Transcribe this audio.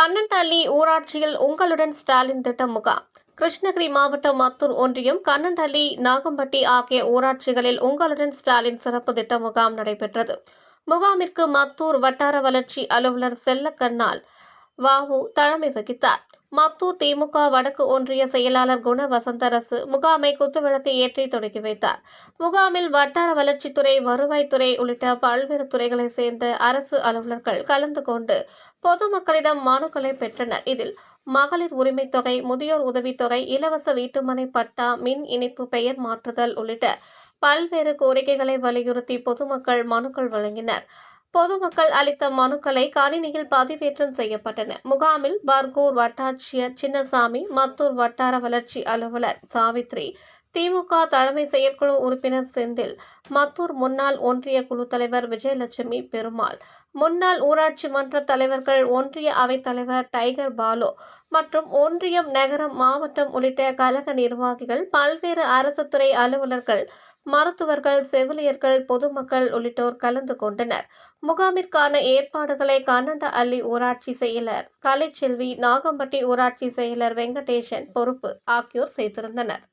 கண்ணன்தள்ளி ஊராட்சியில் உங்களுடன் ஸ்டாலின் திட்ட முகாம். கிருஷ்ணகிரி மாவட்டம் மத்தூர் ஒன்றியம் கண்ணன்தள்ளி நாகம்பட்டி ஆகிய ஊராட்சிகளில் உங்களுடன் ஸ்டாலின் சிறப்பு திட்ட முகாம் நடைபெற்றது. முகாமிற்கு மத்தூர் வட்டார வளர்ச்சி அலுவலர் செல்லக்கண்ணால் வாவு தலைமை வகித்தார். மத்து திமுக வடக்கு ஒன்றிய செயலாளர் குண வசந்தரசு முகாமை குத்துவிளக்கு ஏற்றி தொடங்கி வைத்தார். முகாமில் வட்டார வளர்ச்சித்துறை வருவாய்த்துறை உள்ளிட்ட பல்வேறு துறைகளைச் சேர்ந்த அரசு அலுவலர்கள் கலந்து கொண்டு பொதுமக்களிடம் மனுக்களை பெற்றனர். இதில் மகளிர் உரிமைத் தொகை முதியோர் உதவித்தொகை இலவச வீட்டுமனை பட்டா மின் இணைப்பு பெயர் மாற்றுதல் உள்ளிட்ட பல்வேறு கோரிக்கைகளை வலியுறுத்தி பொதுமக்கள் மனுக்கள் வழங்கினர். பொதுமக்கள் அளித்த மனுக்களை கணினியில் பதிவேற்றம் செய்யப்பட்டன. முகாமில் பர்கூர் வட்டாட்சியர் சின்னசாமி மத்தூர் வட்டார வளர்ச்சி அலுவலர் சாவித்ரி திமுக தலைமை செயற்குழு உறுப்பினர் செந்தில் மத்தூர் முன்னாள் ஒன்றிய குழு தலைவர் விஜயலட்சுமி பெருமாள் முன்னாள் ஊராட்சி மன்ற தலைவர்கள் ஒன்றிய அவைத் தலைவர் டைகர் பாலு மற்றும் ஒன்றியம் நகரம் மாவட்டம் உள்ளிட்ட கழக நிர்வாகிகள் பல்வேறு அரசு துறை அலுவலர்கள் மருத்துவர்கள் செவிலியர்கள் பொதுமக்கள் உள்ளிட்டோர் கலந்து கொண்டனர். முகாமிற்கான ஏற்பாடுகளை கன்னட அள்ளி ஊராட்சி செயலர் கலைச்செல்வி நாகம்பட்டி ஊராட்சி செயலர் வெங்கடேசன் பொறுப்பு ஆகியோர் செய்திருந்தனர்.